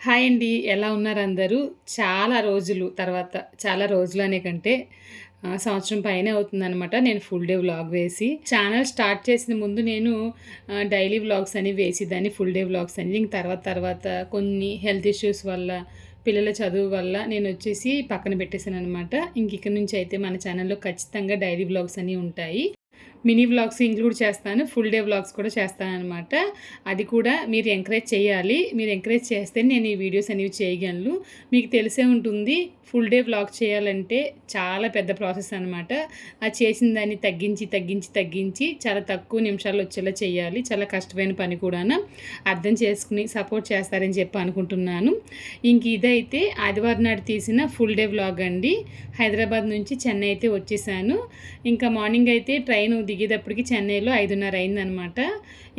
Hi అండి. ఎలా ఉన్నారు అందరూ? చాలా రోజులు తర్వాత చాలా రోజులు అనే కంటే సంవత్సరం పైన అవుతుందన్నమాట. నేను ఫుల్ డే వ్లాగ్ వేసి ఛానల్ స్టార్ట్ చేసిన ముందు నేను డైలీ వ్లాగ్స్ అని వేసేదాన్ని ఫుల్ డే వ్లాగ్స్ అని ఇంక తర్వాత తర్వాత కొన్ని హెల్త్ ఇష్యూస్ వల్ల పిల్లల చదువు వల్ల నేను వచ్చేసి పక్కన పెట్టేశాను అనమాట ఇంక ఇక్కడ నుంచి అయితే మన ఛానల్లో ఖచ్చితంగా డైలీ వ్లాగ్స్ అని ఉంటాయి. మినీ వ్లాగ్స్ ఇంక్లూడ్ చేస్తాను ఫుల్ డే వ్లాగ్స్ కూడా చేస్తాను అనమాట అది కూడా మీరు ఎంకరేజ్ చేయాలి. మీరు ఎంకరేజ్ చేస్తే నేను ఈ వీడియోస్ అనేవి చేయగలను. మీకు తెలిసే ఉంటుంది ఫుల్ డే వ్లాగ్ చేయాలంటే చాలా పెద్ద ప్రాసెస్ అనమాట ఆ చేసిన దాన్ని తగ్గించి తగ్గించి తగ్గించి చాలా తక్కువ నిమిషాలు వచ్చేలా చేయాలి. చాలా కష్టమైన పని కూడా అర్థం చేసుకుని సపోర్ట్ చేస్తారని చెప్పి అనుకుంటున్నాను. ఇంక ఇదైతే ఆదివారం నాడు తీసిన ఫుల్ డే వ్లాగ్ అండి. హైదరాబాద్ నుంచి చెన్నై అయితే వచ్చేసాను. ఇంకా మార్నింగ్ అయితే ట్రైన్ దిగేటప్పటికి చెన్నైలో ఐదున్నర అయిందనమాట.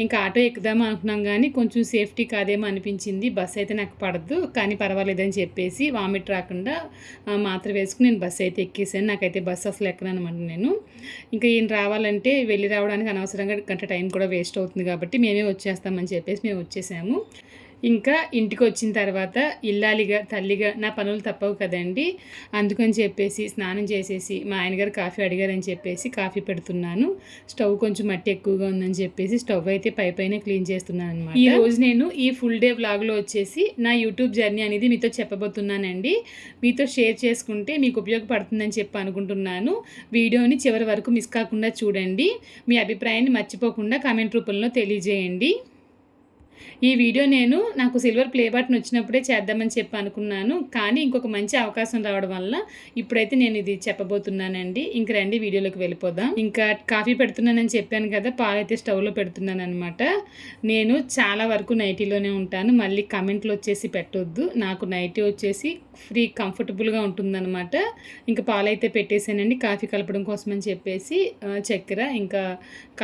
ఇంకా ఆటో ఎక్కుదాం అనుకున్నాం కానీ కొంచెం సేఫ్టీ కాదేమో అనిపించింది. బస్సు అయితే నాకు పడదు కానీ పర్వాలేదని చెప్పేసి వామిట్ రాకుండా మాత్ర వేసుకుని నేను బస్సు అయితే ఎక్కేసాను. నాకైతే బస్సు అసలు ఎక్కను అనమాట నేను. ఇంకా ఈయన రావాలంటే వెళ్ళి రావడానికి అనవసరంగా గంట టైం కూడా వేస్ట్ అవుతుంది కాబట్టి మేమే వచ్చేస్తామని చెప్పేసి మేము వచ్చేసాము. ఇంకా ఇంటికి వచ్చిన తర్వాత ఇల్లాలిగా తల్లిగా నా పనులు తప్పవు కదండి. అందుకని చెప్పేసి స్నానం చేసేసి మా ఆయనగారు కాఫీ అడిగారని చెప్పేసి కాఫీ పెడుతున్నాను. స్టవ్ కొంచెం మట్టి ఎక్కువగా ఉందని చెప్పేసి స్టవ్ అయితే పై పైన క్లీన్ చేస్తున్నాను అనమాట ఈ రోజు నేను ఈ ఫుల్ డే వ్లాగ్లో వచ్చేసి నా యూట్యూబ్ జర్నీ అనేది మీతో చెప్పబోతున్నానండి. మీతో షేర్ చేసుకుంటే మీకు ఉపయోగపడుతుందని చెప్పి అనుకుంటున్నాను. వీడియోని చివరి వరకు మిస్ కాకుండా చూడండి. మీ అభిప్రాయాన్ని మర్చిపోకుండా కామెంట్ రూపంలో తెలియజేయండి. ఈ వీడియో నేను నాకు సిల్వర్ ప్లే బటన్ వచ్చినప్పుడే చేద్దామని చెప్పి అనుకున్నాను కానీ ఇంకొక మంచి అవకాశం రావడం వల్ల ఇప్పుడైతే నేను ఇది చెప్పబోతున్నానండి. ఇంక రండి వీడియోలోకి వెళ్ళిపోదాం. ఇంకా కాఫీ పెడుతున్నానని చెప్పాను కదా పాలైతే స్టవ్లో పెడుతున్నాను అనమాట నేను చాలా వరకు నైటీలోనే ఉంటాను మళ్ళీ కమెంట్లు వచ్చేసి పెట్టొద్దు. నాకు నైటీ వచ్చేసి ఫ్రీ కంఫర్టబుల్గా ఉంటుందన్నమాట. ఇంకా పాలైతే పెట్టేశానండి. కాఫీ కలపడం కోసం అని చెప్పేసి చక్కెర ఇంకా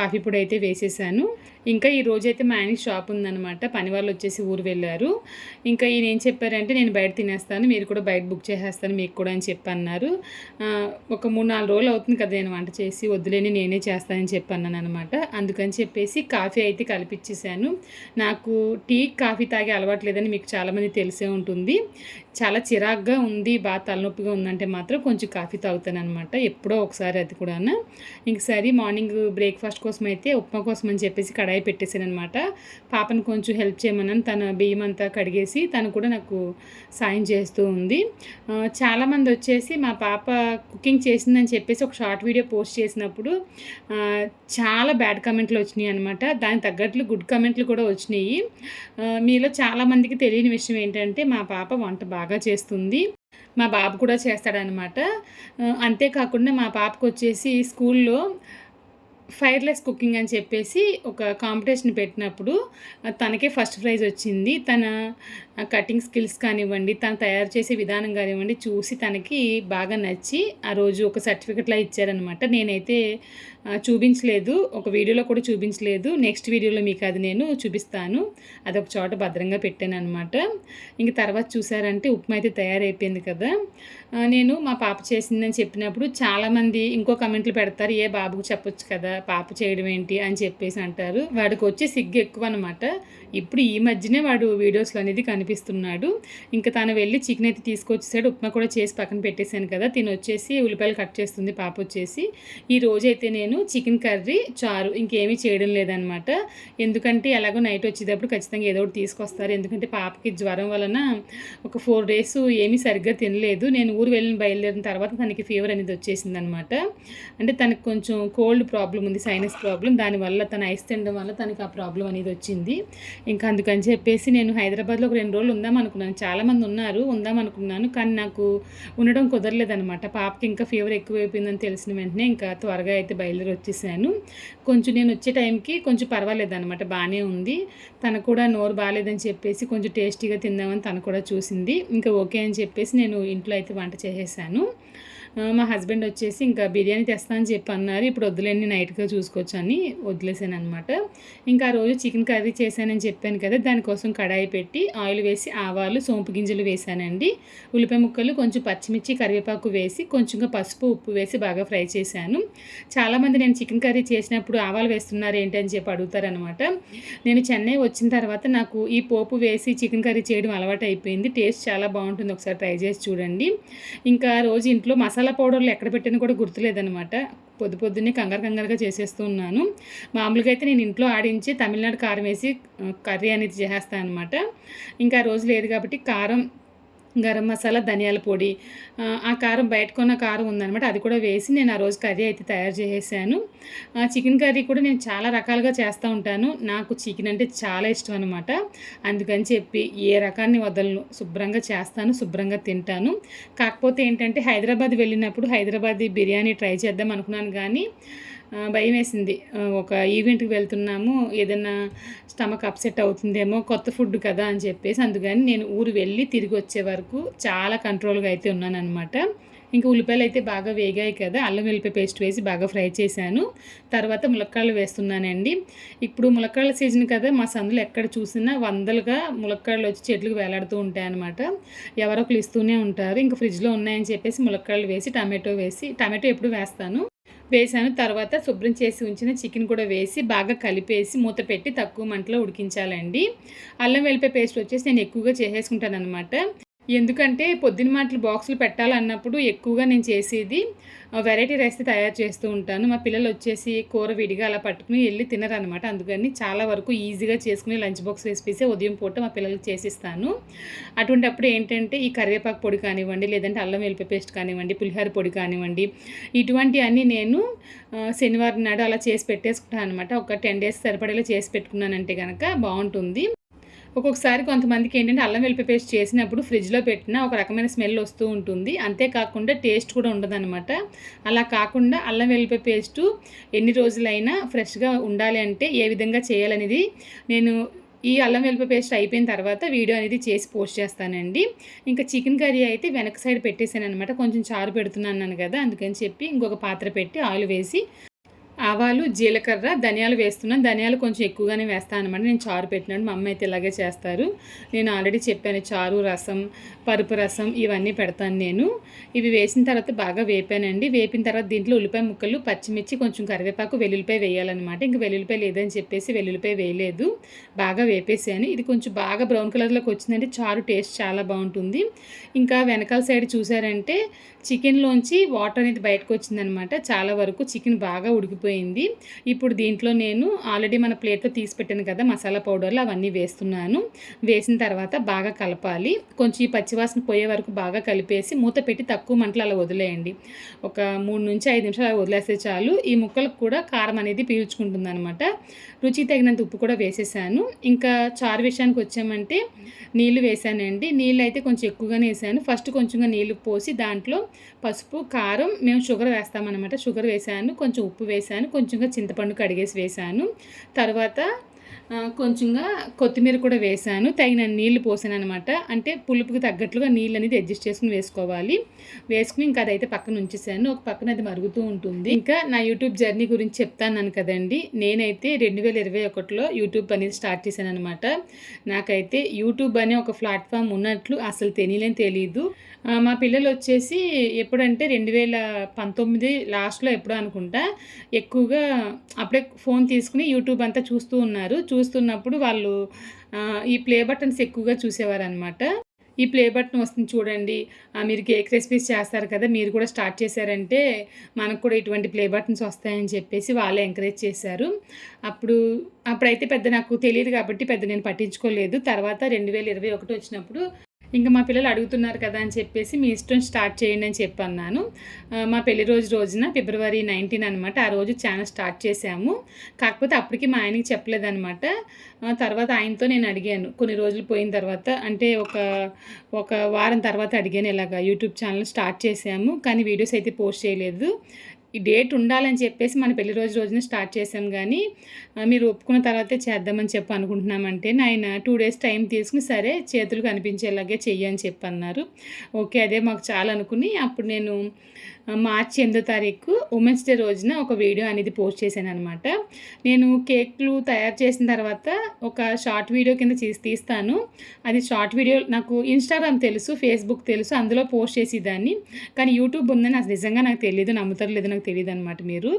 కాఫీ పొడి అయితే వేసేసాను. ఇంకా ఈ రోజైతే మా ఆయన షాప్ ఉందన్నమాట. పని వాళ్ళు వచ్చేసి ఊరు వెళ్ళారు. ఇంకా ఈయన ఏం చెప్పారంటే నేను బయట తినేస్తాను మీరు కూడా బయట బుక్ చేసేస్తాను మీకు కూడా అని చెప్పి అన్నారు ఒక మూడు నాలుగు రోజులు అవుతుంది కదా నేను వంట చేసి వద్దులేని నేనే చేస్తానని చెప్పి అన్నాను అనమాట అందుకని చెప్పేసి కాఫీ అయితే కలిపిచ్చేసాను. నాకు టీ కాఫీ తాగే అలవాటు లేదని మీకు చాలామంది తెలిసే ఉంటుంది. చాలా చిరాగ్గా ఉంది బాగా తలనొప్పిగా ఉందంటే మాత్రం కొంచెం కాఫీ తాగుతాను అనమాట ఎప్పుడో ఒకసారి అది కూడా ఇంకసారి మార్నింగ్ బ్రేక్ఫాస్ట్ కోసం అయితే ఉప్మా కోసం అని చెప్పేసి కడాయి పెట్టేశాను అనమాట పాపను కొంచెం హెల్ప్ చేయమన్నాను. తన బియ్యం అంతా కడిగేసి తను కూడా నాకు సాయం చేస్తూ ఉంది. చాలామంది వచ్చేసి మా పాప కుకింగ్ చేసిందని చెప్పేసి ఒక షార్ట్ వీడియో పోస్ట్ చేసినప్పుడు చాలా బ్యాడ్ కమెంట్లు వచ్చినాయి అనమాట దానికి తగ్గట్లు గుడ్ కమెంట్లు కూడా వచ్చినాయి. మీలో చాలామందికి తెలియని విషయం ఏంటంటే మా పాప వంట బాగా బాగా చేస్తుంది. మా బాబు కూడా చేస్తాడనమాట. అంతేకాకుండా మా పాపకు వచ్చేసి స్కూల్లో ఫైర్లెస్ కుకింగ్ అని చెప్పేసి ఒక కాంపిటీషన్ పెట్టినప్పుడు తనకే ఫస్ట్ ప్రైజ్ వచ్చింది. తన కటింగ్ స్కిల్స్ కానివ్వండి తను తయారు చేసే విధానం కానివ్వండి చూసి తనకి బాగా నచ్చి ఆ రోజు ఒక సర్టిఫికెట్లా ఇచ్చారనమాట. నేనైతే చూపించలేదు. ఒక వీడియోలో కూడా చూపించలేదు. నెక్స్ట్ వీడియోలో మీకు అది నేను చూపిస్తాను. అది ఒక చోట భద్రంగా పెట్టాను అనమాట ఇంక తర్వాత చూసారంటే ఉప్మా అయితే తయారైపోయింది కదా. నేను మా పాప చేసిందని చెప్పినప్పుడు చాలామంది ఇంకో కమెంట్లు పెడతారు ఏ బాబుకు చెప్పొచ్చు కదా పాప చేయడం ఏంటి? అని చెప్పేసి అంటారు. వాడికి వచ్చే సిగ్గు ఎక్కువ అనమాట ఇప్పుడు ఈ మధ్యనే వాడు వీడియోస్లో అనేది కనిపిస్తున్నాడు. ఇంకా తను వెళ్ళి చికెన్ అయితే తీసుకొచ్చేసాడు. ఉప్మా కూడా చేసి పక్కన పెట్టేశాను కదా. తిని వచ్చేసి ఉల్లిపాయలు కట్ చేస్తుంది పాప వచ్చేసి. ఈ రోజైతే నేను చికెన్ కర్రీ చారు ఇంకేమీ చేయడం లేదనమాట ఎందుకంటే ఎలాగో నైట్ వచ్చేటప్పుడు ఖచ్చితంగా ఏదో ఒకటి తీసుకొస్తారు. ఎందుకంటే పాపకి జ్వరం వలన ఒక ఫోర్ డేస్ ఏమీ సరిగ్గా తినలేదు. నేను ఊరు వెళ్ళిన బయలుదేరిన తర్వాత తనకి ఫీవర్ అనేది వచ్చేసింది అనమాట అంటే తనకు కొంచెం కోల్డ్ ప్రాబ్లం ఉంది సైనస్ ప్రాబ్లం దానివల్ల తన ఐస్ తినడం వల్ల తనకి ఆ ప్రాబ్లం అనేది వచ్చింది. ఇంకా అందుకని చెప్పేసి నేను హైదరాబాద్లో ఒక రెండు రోజులు ఉందాం అనుకున్నాను. చాలామంది ఉన్నారు ఉందాం అనుకున్నాను. కానీ నాకు ఉండడం కుదరలేదనమాట పాపకి ఇంకా ఫీవర్ ఎక్కువైపోయిందని తెలిసిన వెంటనే ఇంకా త్వరగా అయితే బయలుదేరి వచ్చేసాను. కొంచెం నేను వచ్చే టైంకి కొంచెం పర్వాలేదు అనమాట బాగానే ఉంది. తను కూడా నోరు బాగాలేదని చెప్పేసి కొంచెం టేస్టీగా తిందామని తను కూడా చూసింది. ఇంకా ఓకే అని చెప్పేసి నేను ఇంట్లో అయితే వంట చేసేసాను. మా హస్బెండ్ వచ్చేసి ఇంకా బిర్యానీ తెస్తా అని చెప్పి అన్నారు. ఇప్పుడు వద్దులేండి నైట్గా చూసుకోవచ్చు అని వదిలేసాను అనమాట ఇంకా ఆ రోజు చికెన్ కర్రీ చేశానని చెప్పాను కదా దానికోసం కడాయి పెట్టి ఆయిల్ వేసి ఆవాలు సోంపు గింజలు వేసానండి ఉల్లిపాయ ముక్కలు కొంచెం పచ్చిమిర్చి కరివేపాకు వేసి కొంచెంగా పసుపు ఉప్పు వేసి బాగా ఫ్రై చేశాను. చాలామంది నేను చికెన్ కర్రీ చేసినప్పుడు ఆవాలు వేస్తున్నారు ఏంటి అని చెప్పి అడుగుతారనమాట నేను చెన్నై వచ్చిన తర్వాత నాకు ఈ పోపు వేసి చికెన్ కర్రీ చేయడం అలవాటు అయిపోయింది. టేస్ట్ చాలా బాగుంటుంది. ఒకసారి ట్రై చేసి చూడండి. ఇంకా రోజు ఇంట్లో మసాలా మసాలా పౌడర్లు ఎక్కడ పెట్టినా కూడా గుర్తులేదనమాట పొద్దు పొద్దున్నే కంగారు కంగారుగా చేసేస్తూ ఉన్నాను. మామూలుగా అయితే నేను ఇంట్లో ఆడించి తమిళనాడు కారం వేసి కర్రీ అనేది చేసేస్తాను అనమాట ఇంకా ఆ రోజు లేదు కాబట్టి కారం గరం మసాలా ధనియాల పొడి ఆ, కారం బయటకున్న కారం ఉందనమాట అది కూడా వేసి నేను ఆ రోజు కర్రీ అయితే తయారు చేసేసాను. ఆ, చికెన్ కర్రీ కూడా నేను చాలా రకాలుగా చేస్తూ ఉంటాను. నాకు చికెన్ అంటే చాలా ఇష్టం అనమాట అందుకని చెప్పి ఏ రకాన్ని వదలను శుభ్రంగా చేస్తాను శుభ్రంగా తింటాను. కాకపోతే ఏంటంటే హైదరాబాద్ వెళ్ళినప్పుడు హైదరాబాద్ బిర్యానీ ట్రై చేద్దాం అనుకున్నాను కానీ భయం వేసింది. ఒక ఈవెంట్కి వెళ్తున్నాము ఏదైనా స్టమక్ అప్సెట్ అవుతుందేమో కొత్త ఫుడ్ కదా అని చెప్పేసి అందుకని నేను ఊరు వెళ్ళి తిరిగి వచ్చే వరకు చాలా కంట్రోల్గా అయితే ఉన్నానన్నమాట. ఇంకా ఉల్లిపాయలు అయితే బాగా వేగాయి కదా అల్లం వెల్లిపాయ పేస్ట్ వేసి బాగా ఫ్రై చేశాను. తర్వాత ములక్కాడలు వేస్తున్నానండి. ఇప్పుడు ములక్కాడల సీజన్ కదా మా సందులో ఎక్కడ చూసినా వందలుగా ములక్కాడలు వచ్చి చెట్లకు వేలాడుతూ ఉంటాయి అనమాట ఎవరో ఒకరు ఇస్తూనే ఉంటారు. ఇంకా ఫ్రిడ్జ్లో ఉన్నాయని చెప్పేసి ములక్కాడలు వేసి టమాటో వేసి టమాటో ఎప్పుడు వేస్తాను. వేసాను తర్వాత శుభ్రం చేసి ఉంచిన చికెన్ కూడా వేసి బాగా కలిపేసి మూత పెట్టి తక్కువ మంటలో ఉడికించాలండి. అల్లం వెల్లిపాయ పేస్ట్ వచ్చేసి నేను ఎక్కువగా చేసేసుకుంటాను అనమాట ఎందుకంటే పొద్దున మాటలు బాక్సులు పెట్టాలన్నప్పుడు ఎక్కువగా నేను చేసేది వెరైటీ రైస్ తయారు చేస్తూ ఉంటాను. మా పిల్లలు వచ్చేసి కూర విడిగా అలా పట్టుకుని వెళ్ళి తినరనమాట అందుకని చాలా వరకు ఈజీగా చేసుకుని లంచ్ బాక్స్ రెసిపీసే ఉదయం పూట మా పిల్లలకి చేసిస్తాను. అటువంటిప్పుడు ఏంటంటే ఈ కరివేపాకు పొడి కానివ్వండి లేదంటే అల్లం వెల్లిపాయ పేస్ట్ కానివ్వండి పులిహోర పొడి కానివ్వండి ఇటువంటివన్నీ నేను శనివారం నాడు అలా చేసి పెట్టేసుకుంటాను అనమాట ఒక టెన్ డేస్ సరిపడేలా చేసి పెట్టుకున్నానంటే కనుక బాగుంటుంది. ఒక్కొక్కసారి కొంతమందికి ఏంటంటే అల్లం వెల్లిపాయ పేస్ట్ చేసినప్పుడు ఫ్రిడ్జ్లో పెట్టినా ఒక రకమైన స్మెల్ వస్తూ ఉంటుంది. అంతేకాకుండా టేస్ట్ కూడా ఉండదన్నమాట. అలా కాకుండా అల్లం వెల్లిపాయ పేస్టు ఎన్ని రోజులైనా ఫ్రెష్గా ఉండాలి అంటే ఏ విధంగా చేయాలనేది నేను ఈ అల్లం వెల్లిపాయ పేస్ట్ అయిపోయిన తర్వాత వీడియో అనేది చేసి పోస్ట్ చేస్తానండి. ఇంకా చికెన్ కర్రీ అయితే వెనక సైడ్ పెట్టేశాను అనమాట కొంచెం చారు పెడుతున్నాను కదా అందుకని చెప్పి ఇంకొక పాత్ర పెట్టి ఆయిల్ వేసి ఆవాలు జీలకర్ర ధనియాలు వేస్తున్నాను. ధనియాలు కొంచెం ఎక్కువగానే వేస్తాను అనమాట నేను చారు పెట్టినాడు మా అమ్మ అయితే ఇలాగే చేస్తారు. నేను ఆల్రెడీ చెప్పాను చారు రసం పరుపు రసం ఇవన్నీ పెడతాను నేను. ఇవి వేసిన తర్వాత బాగా వేపానండి. వేపిన తర్వాత దీంట్లో ఉల్లిపాయ ముక్కలు పచ్చిమిర్చి కొంచెం కరివేపాకు వెల్లుల్లిపాయ వేయాలన్నమాట. ఇంకా వెల్లుల్లిపాయ లేదని చెప్పేసి వెల్లుల్లిపాయ వేయలేదు. బాగా వేపేసాను. ఇది కొంచెం బాగా బ్రౌన్ కలర్లోకి వచ్చిందంటే చారు టేస్ట్ చాలా బాగుంటుంది. ఇంకా వెనకాల సైడ్ చూసారంటే చికెన్లోంచి వాటర్ అనేది బయటకు వచ్చిందనమాట చాలా వరకు చికెన్ బాగా ఉడికిపోయింది. ఇప్పుడు దీంట్లో నేను ఆల్రెడీ మన ప్లేట్లో తీసి పెట్టాను కదా మసాలా పౌడర్లు అవన్నీ వేస్తున్నాను. వేసిన తర్వాత బాగా కలపాలి. కొంచెం ఈ పచ్చివాసన పోయే వరకు బాగా కలిపేసి మూత పెట్టి తక్కువ మంటలు అలా వదిలేయండి. ఒక మూడు నుంచి ఐదు నిమిషాలు అలా వదిలేస్తే చాలు. ఈ ముక్కలకు కూడా కారం అనేది పీల్చుకుంటుంది అనమాట రుచి తగినంత ఉప్పు కూడా వేసేసాను. ఇంకా చారు విషయానికి వచ్చామంటే నీళ్ళు వేసానండి. నీళ్ళు అయితే కొంచెం ఎక్కువగానే వేసాను. ఫస్ట్ కొంచెంగా నీళ్ళు పోసి దాంట్లో పసుపు కారం మేము షుగర్ వేస్తామన్నమాట. షుగర్ వేసాను. కొంచెం ఉప్పు వేసాను. వేసాను. కొంచెంగా చింతపండు కడిగేసి వేసాను. తర్వాత కొంచెంగా కొత్తిమీర కూడా వేసాను తగిన నీళ్ళు పోసాను అనమాట అంటే పులుపుకి తగ్గట్లుగా నీళ్ళు అనేది అడ్జస్ట్ చేసుకుని వేసుకోవాలి. వేసుకుని ఇంకా అదైతే పక్కన ఉంచేసాను. ఒక పక్కన అది మరుగుతూ ఉంటుంది. ఇంకా నా యూట్యూబ్ జర్నీ గురించి చెప్తాను కదండి. నేనైతే రెండు వేల ఇరవై ఒకటిలో యూట్యూబ్ అనేది స్టార్ట్ చేశాను అనమాట నాకైతే యూట్యూబ్ అనే ఒక ప్లాట్ఫామ్ ఉన్నట్లు అసలు తెలియలేని తెలియదు మా పిల్లలు వచ్చేసి ఎప్పుడంటే రెండు వేల పంతొమ్మిది లాస్ట్లో ఎప్పుడో అనుకుంటా ఎక్కువగా అప్పుడే ఫోన్ తీసుకుని యూట్యూబ్ అంతా చూస్తూ ఉన్నారు. చూ చూస్తున్నప్పుడు వాళ్ళు ఈ ప్లే బటన్స్ ఎక్కువగా చూసేవారు అనమాట ఈ ప్లే బటన్ వస్తుంది చూడండి. మీరు కేక్ రెసిపీస్ చేస్తారు కదా మీరు కూడా స్టార్ట్ చేశారంటే మనకు కూడా ఇటువంటి ప్లే బటన్స్ వస్తాయని చెప్పేసి వాళ్ళే ఎంకరేజ్ చేశారు. అప్పుడు అప్పుడైతే పెద్ద నాకు తెలియదు కాబట్టి పెద్ద నేను పట్టించుకోలేదు. తర్వాత రెండు వేల ఇరవై ఒకటి వచ్చినప్పుడు ఇంకా మా పిల్లలు అడుగుతున్నారు కదా అని చెప్పేసి మీ ఇష్టం స్టార్ట్ చేయండి అని చెప్పి అన్నాను మా పెళ్ళి రోజు రోజున ఫిబ్రవరి నైన్టీన్ అనమాట ఆ రోజు ఛానల్ స్టార్ట్ చేశాము. కాకపోతే అప్పటికి మా ఆయనకి చెప్పలేదనమాట తర్వాత ఆయనతో నేను అడిగాను కొన్ని రోజులు పోయిన తర్వాత అంటే ఒక ఒక వారం తర్వాత అడిగాను ఇలాగ యూట్యూబ్ ఛానల్ స్టార్ట్ చేశాము కానీ వీడియోస్ అయితే పోస్ట్ చేయలేదు. ఈ డేట్ ఉండాలని చెప్పేసి మన పెళ్ళి రోజు రోజున స్టార్ట్ చేసాం కానీ మీరు ఒప్పుకున్న తర్వాతే చేద్దామని చెప్పి అనుకుంటున్నామంటే ఆయన టూ డేస్ టైం తీసుకుని సరే చేతులు కనిపించేలాగే చెయ్యి అని చెప్పి అన్నారు ఓకే అదే మాకు చాలా అనుకుని అప్పుడు నేను మార్చి ఎనిమిదో తారీఖు ఉమెన్స్ డే రోజున ఒక వీడియో అనేది పోస్ట్ చేశాను అనమాట నేను కేక్లు తయారు చేసిన తర్వాత ఒక షార్ట్ వీడియో కింద చేసి తీస్తాను. అది షార్ట్ వీడియో నాకు ఇన్స్టాగ్రామ్ తెలుసు ఫేస్బుక్ తెలుసు అందులో పోస్ట్ చేసేదాన్ని. కానీ యూట్యూబ్ ఉందని అది నిజంగా నాకు తెలియదు నమ్ముతారు లేదో నాకు తెలియదు అనమాట మీరు.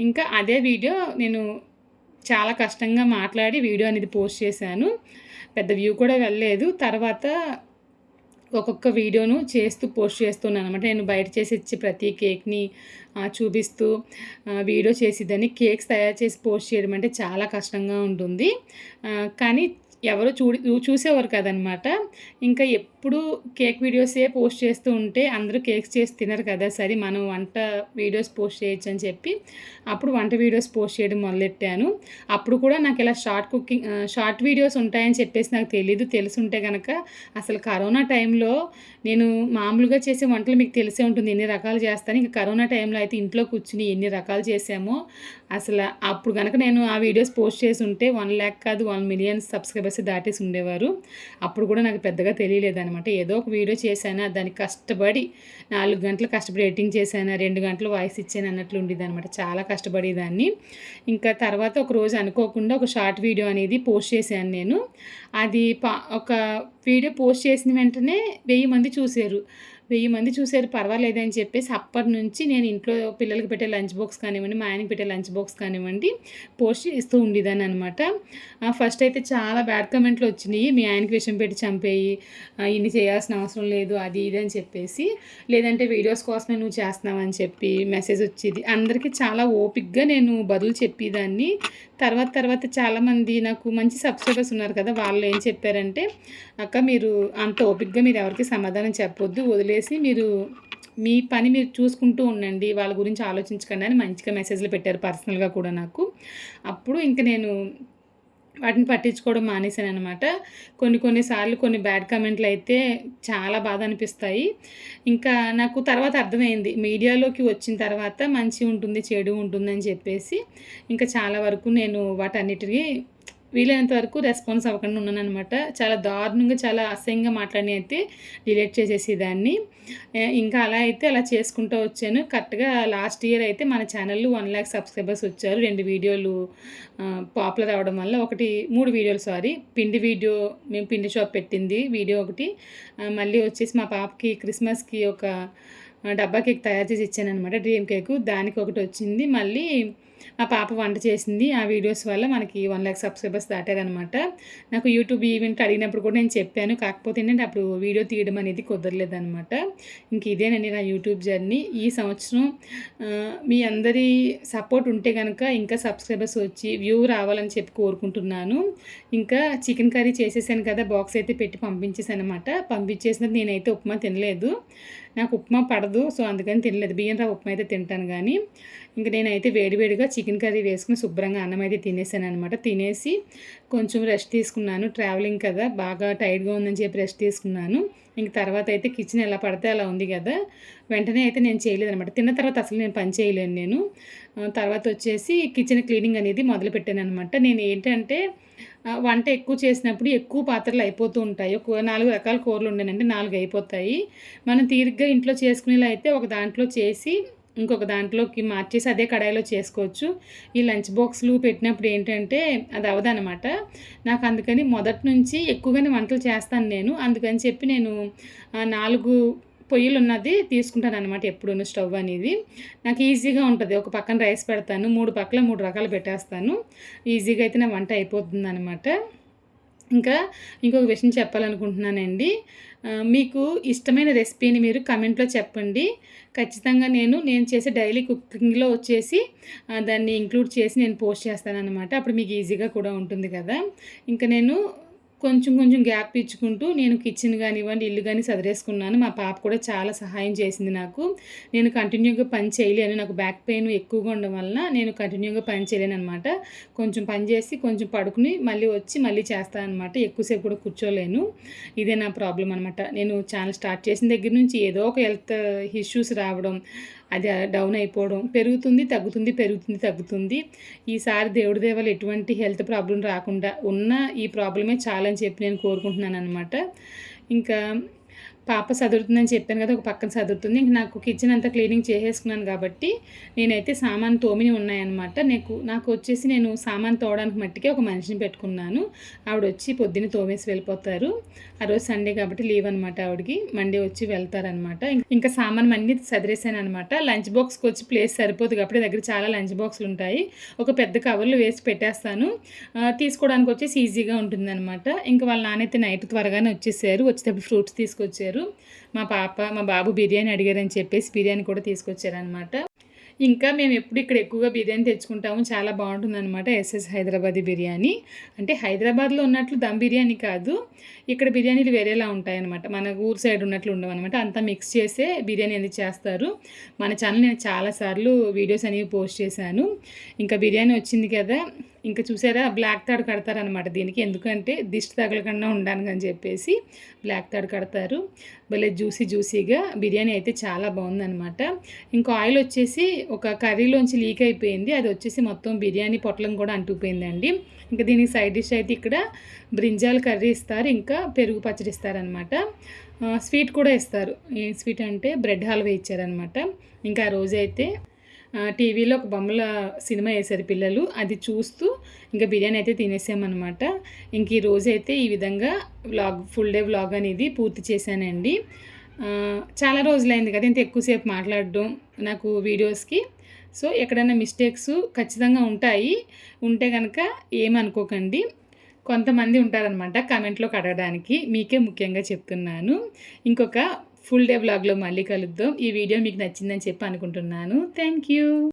ఇంకా అదే వీడియో నేను చాలా కష్టంగా మాట్లాడి వీడియో అనేది పోస్ట్ చేశాను. పెద్ద వ్యూ కూడా వెళ్ళలేదు. తర్వాత ఒక్కొక్క వీడియోను చేస్తూ పోస్ట్ చేస్తున్నాను అనమాట నేను బయట చేసి ఇచ్చి ప్రతి కేక్ని చూపిస్తూ వీడియో చేసేదాన్ని కేక్స్ తయారు చేసి పోస్ట్ చేయడం అంటే చాలా కష్టంగా ఉంటుంది. కానీ ఎవరు చూ చూసేవారు కదనమాట. ఇంకా ఎప్పుడు కేక్ వీడియోసే పోస్ట్ చేస్తూ ఉంటే అందరూ కేక్స్ చేసి తినరు కదా సరే మనం వంట వీడియోస్ పోస్ట్ చేయొచ్చు అని చెప్పి అప్పుడు వంట వీడియోస్ పోస్ట్ చేయడం మొదలెట్టాను. అప్పుడు కూడా నాకు ఇలా షార్ట్ కుకింగ్ షార్ట్ వీడియోస్ ఉంటాయని చెప్పేసి నాకు తెలీదు తెలుసుంటే కనుక అసలు కరోనా టైంలో నేను మామూలుగా చేసే వంటలు మీకు తెలిసే ఉంటుంది ఎన్ని రకాలు చేస్తాను. ఇంకా కరోనా టైంలో అయితే ఇంట్లో కూర్చుని ఎన్ని రకాలు చేసామో అసలు అప్పుడు కనుక నేను ఆ వీడియోస్ పోస్ట్ చేసి ఉంటే వన్ ల్యాక్ కాదు వన్ మిలియన్ సబ్స్క్రైబర్స్ దాటేసి ఉండేవారు. అప్పుడు కూడా నాకు పెద్దగా తెలియలేదు అనమాట ఏదో ఒక వీడియో చేశానా దానికి కష్టపడి నాలుగు గంటలు కష్టపడి ఎడిటింగ్ చేశాను రెండు గంటలు వాయిస్ ఇచ్చాను అన్నట్లు ఉండేది అనమాట చాలా కష్టపడేదాన్ని. ఇంకా తర్వాత ఒక రోజు అనుకోకుండా ఒక షార్ట్ వీడియో అనేది పోస్ట్ చేశాను నేను. అది పా ఒక వీడియో పోస్ట్ చేసిన వెంటనే వెయ్యి మంది చూశారు. వెయ్యి మంది చూసారు అని చెప్పేసి అప్పటి నుంచి నేను ఇంట్లో పిల్లలకి పెట్టే లంచ్ బాక్స్ కానివ్వండి మా ఆయనకి పెట్టే లంచ్ బాక్స్ కానివ్వండి పోస్ట్ చేస్తూ ఉండేదాన్ని అనమాట ఫస్ట్ అయితే చాలా బ్యాడ్ కమెంట్లు వచ్చినాయి. మీ ఆయనకి విషయం పెట్టి చంపేయి ఇన్ని చేయాల్సిన అవసరం లేదు అది ఇది అని చెప్పేసి. లేదంటే వీడియోస్ కోసమే నువ్వు చేస్తున్నావని చెప్పి మెసేజ్ వచ్చేది. అందరికీ చాలా ఓపిక్గా నేను బదులు చెప్పేదాన్ని. తర్వాత తర్వాత చాలామంది నాకు మంచి సబ్స్క్రైబర్స్ ఉన్నారు కదా వాళ్ళు ఏం చెప్పారంటే అక్క మీరు అంత ఓపిక్గా మీరు ఎవరికి సమాధానం చెప్పొద్దు వదిలేసి చెప్పేసి మీరు మీ పని మీరు చూసుకుంటూ ఉండండి వాళ్ళ గురించి ఆలోచించకండి అని మంచిగా మెసేజ్లు పెట్టారు పర్సనల్గా కూడా నాకు. అప్పుడు ఇంక నేను వాటిని పట్టించుకోవడం మానేశాను అనమాట కొన్ని కొన్నిసార్లు కొన్ని బ్యాడ్ కమెంట్లు అయితే చాలా బాధ అనిపిస్తాయి. ఇంకా నాకు తర్వాత అర్థమైంది. మీడియాలోకి వచ్చిన తర్వాత మంచి ఉంటుంది చెడు ఉంటుందని చెప్పేసి ఇంకా చాలా వరకు నేను వాటన్నిటిని వీలైనంత వరకు రెస్పాన్స్ అవ్వకుండా ఉన్నాను అనమాట చాలా దారుణంగా చాలా అసహ్యంగా మాట్లాడి అయితే డిలీట్ చేసేసేదాన్ని. ఇంకా అలా అయితే అలా చేసుకుంటూ వచ్చాను. కరెక్ట్గా లాస్ట్ ఇయర్ అయితే మన ఛానల్లో వన్ ల్యాక్ సబ్స్క్రైబర్స్ వచ్చారు. రెండు వీడియోలు పాపులర్ అవ్వడం వల్ల ఒకటి మూడు వీడియోలు సారీ పిండి వీడియో మేము పిండి షాప్ పెట్టింది వీడియో ఒకటి. మళ్ళీ వచ్చేసి మా పాపకి క్రిస్మస్కి ఒక డబ్బా కేక్ తయారు చేసి ఇచ్చాను అనమాట డ్రీమ్ కేక్. దానికి ఒకటి వచ్చింది. మళ్ళీ మా పాప వంట చేసింది. ఆ వీడియోస్ వల్ల మనకి వన్ ల్యాక్ సబ్స్క్రైబర్స్ దాటారనమాట నాకు యూట్యూబ్ ఈవెంట్ అడిగినప్పుడు కూడా నేను చెప్పాను. కాకపోతే ఏంటంటే అప్పుడు వీడియో తీయడం అనేది కుదరలేదనమాట ఇంక ఇదేనండి నా యూట్యూబ్ జర్నీ. ఈ సంవత్సరం మీ అందరి సపోర్ట్ ఉంటే కనుక ఇంకా సబ్స్క్రైబర్స్ వచ్చి వ్యూ రావాలని చెప్పి కోరుకుంటున్నాను. ఇంకా చికెన్ కర్రీ చేసేసాను కదా బాక్స్ అయితే పెట్టి పంపించేసాను అనమాట పంపించేసినది నేనైతే ఉప్మా తినలేదు. నాకు ఉప్మా పడదు సో అందుకని తినలేదు. బియ్యం రా ఉప్మా అయితే తింటాను కానీ ఇంకా నేనైతే వేడివేడిగా చికెన్ కర్రీ వేసుకుని శుభ్రంగా అన్నం అయితే తినేసాను అనమాట తినేసి కొంచెం రెస్ట్ తీసుకున్నాను. ట్రావెలింగ్ కదా బాగా టైట్గా ఉందని చెప్పి రెస్ట్ తీసుకున్నాను. ఇంక తర్వాత అయితే కిచెన్ ఎలా పడితే అలా ఉంది కదా వెంటనే అయితే నేను చేయలేదు అనమాట తిన్న తర్వాత అసలు నేను పని చేయలేను నేను. తర్వాత వచ్చేసి కిచెన్ క్లీనింగ్ అనేది మొదలుపెట్టాను అనమాట నేను ఏంటంటే వంట ఎక్కువ చేసినప్పుడు ఎక్కువ పాత్రలు అయిపోతూ ఉంటాయి. ఒక నాలుగు రకాల కూరలు ఉండేనంటే నాలుగు అయిపోతాయి. మనం తీరిగ్గా ఇంట్లో చేసుకునేలా అయితే ఒక దాంట్లో చేసి ఇంకొక దాంట్లోకి మార్చేసి అదే కడాయిలో చేసుకోవచ్చు. ఈ లంచ్ బాక్స్లు పెట్టినప్పుడు ఏంటంటే అది అవదనమాట నాకు అందుకని మొదటి నుంచి ఎక్కువగానే వంటలు చేస్తాను నేను. అందుకని చెప్పి నేను నాలుగు పొయ్యిలు ఉన్నది తీసుకుంటాను అనమాట ఎప్పుడు స్టవ్ అనేది. నాకు ఈజీగా ఉంటుంది. ఒక పక్కన రైస్ పెడతాను. మూడు పక్కల మూడు రకాలు పెట్టేస్తాను. ఈజీగా అయితే నా వంట అయిపోతుంది అనమాట ఇంకా ఇంకొక విషయం చెప్పాలనుకుంటున్నానండి. మీకు ఇష్టమైన రెసిపీని మీరు కమెంట్లో చెప్పండి. ఖచ్చితంగా నేను నేను చేసే డైలీ కుకింగ్లో వచ్చేసి దాన్ని ఇంక్లూడ్ చేసి నేను పోస్ట్ చేస్తాను అనమాట అప్పుడు మీకు ఈజీగా కూడా ఉంటుంది కదా. ఇంకా నేను కొంచెం కొంచెం గ్యాప్ ఇచ్చుకుంటూ నేను కిచెన్ కానివ్వండి ఇల్లు కానీ సదిరేసుకున్నాను. మా పాప కూడా చాలా సహాయం చేసింది నాకు. నేను కంటిన్యూగా పని చేయలేను. నాకు బ్యాక్ పెయిన్ ఎక్కువగా ఉండడం వలన నేను కంటిన్యూగా పని చేయలేను అనమాట కొంచెం పని చేసి కొంచెం పడుకుని మళ్ళీ వచ్చి మళ్ళీ చేస్తాను అనమాట ఎక్కువసేపు కూడా కూర్చోలేను. ఇదే నా ప్రాబ్లం అనమాట నేను ఛానల్ స్టార్ట్ చేసిన దగ్గర నుంచి ఏదో ఒక హెల్త్ ఇష్యూస్ రావడం అది డౌన్ అయిపోవడం పెరుగుతుంది తగ్గుతుంది పెరుగుతుంది తగ్గుతుంది. ఈసారి దేవుడి దేవాలు ఎటువంటి హెల్త్ ప్రాబ్లం రాకుండా ఉన్న ఈ ప్రాబ్లమే చాలా చాలని చెప్పి నేను కోరుకుంటున్నాను అనమాట ఇంకా పాప చదువుతుందని చెప్పాను కదా ఒక పక్కన చదువుతుంది ఇంక నాకు కిచెన్ అంతా క్లీనింగ్ చేసేసుకున్నాను కాబట్టి నేనైతే సామాన్ తోమిని ఉన్నాయన్నమాట. నాకు నాకు వచ్చేసి నేను సామాన్ తోవడానికి మట్టికే ఒక మనిషిని పెట్టుకున్నాను. ఆవిడ వచ్చి పొద్దున్న తోమేసి వెళ్ళిపోతారు. ఆ రోజు సండే కాబట్టి లీవ్ అనమాట ఆవిడకి. మండే వచ్చి వెళ్తారనమాట ఇంకా సామాన్ అన్నీ చదిరేసాను అనమాట లంచ్ బాక్స్కి వచ్చి ప్లేస్ సరిపోదు కాబట్టి దగ్గర చాలా లంచ్ బాక్స్లు ఉంటాయి. ఒక పెద్ద కవర్లు వేసి పెట్టేస్తాను. తీసుకోవడానికి వచ్చేసి ఈజీగా ఉంటుందన్నమాట. ఇంకా వాళ్ళ నాన్నైతే నైట్ త్వరగానే వచ్చేసారు. వచ్చేటప్పుడు ఫ్రూట్స్ తీసుకొచ్చారు. మా పాప మా బాబు బిర్యానీ అడిగారని చెప్పేసి బిర్యానీ కూడా తీసుకొచ్చారనమాట ఇంకా మేము ఎప్పుడు ఇక్కడ ఎక్కువగా బిర్యానీ తెచ్చుకుంటాము. చాలా బాగుంటుంది అనమాట ఎస్ఎస్ హైదరాబాదీ బిర్యానీ. అంటే హైదరాబాద్లో ఉన్నట్లు దమ్ బిర్యానీ కాదు. ఇక్కడ బిర్యానీలు వేరేలా ఉంటాయన్నమాట. మన ఊరు సైడ్ ఉన్నట్లు ఉండవు అనమాట అంతా మిక్స్ చేసే బిర్యానీ అనేది చేస్తారు. మన ఛానల్ నేను చాలాసార్లు వీడియోస్ అనేవి పోస్ట్ చేశాను. ఇంకా బిర్యానీ వచ్చింది కదా ఇంకా చూసారా? బ్లాక్ తాడు కడతారనమాట దీనికి. ఎందుకంటే దిష్టి తగలకుండా ఉండడానికి అని చెప్పేసి బ్లాక్ థర్డ్ కడతారు. భలే జ్యూసీ జ్యూసీగా. బిర్యానీ అయితే చాలా బాగుందనమాట ఇంకా ఆయిల్ వచ్చేసి ఒక కర్రీలోంచి లీక్ అయిపోయింది. అది వచ్చేసి మొత్తం బిర్యానీ పొట్లం కూడా అంటుకుపోయిందండి. ఇంకా దీనికి సైడ్ డిష్ అయితే ఇక్కడ బ్రింజాల్ కర్రీ ఇస్తారు. ఇంకా పెరుగు పచ్చడి ఇస్తారనమాట స్వీట్ కూడా ఇస్తారు. ఏం స్వీట్ అంటే బ్రెడ్ హల్వా ఇచ్చారనమాట ఇంకా ఆ రోజైతే టీవీలో ఒక బొమ్మల సినిమా వేశారు పిల్లలు. అది చూస్తూ ఇంకా బిర్యానీ అయితే తినేసామన్నమాట. ఇంక ఈ రోజు అయితే ఈ విధంగా వ్లాగ్ ఫుల్ డే వ్లాగ్ అనేది పూర్తి చేశానండి. చాలా రోజులైంది కదా ఇంత ఎక్కువసేపు మాట్లాడడం నాకు వీడియోస్కి. సో ఎక్కడైనా మిస్టేక్స్ ఖచ్చితంగా ఉంటాయి. ఉంటే కనుక ఏమనుకోకండి. కొంతమంది ఉంటారనమాట కమెంట్లో అడగడానికి మీకే ముఖ్యంగా చెప్తున్నాను. ఇంకొక ఫుల్ డే బ్లాగ్లో మళ్ళీ కలుద్దాం. ఈ వీడియో మీకు నచ్చిందని చెప్పి అనుకుంటున్నాను. Thank you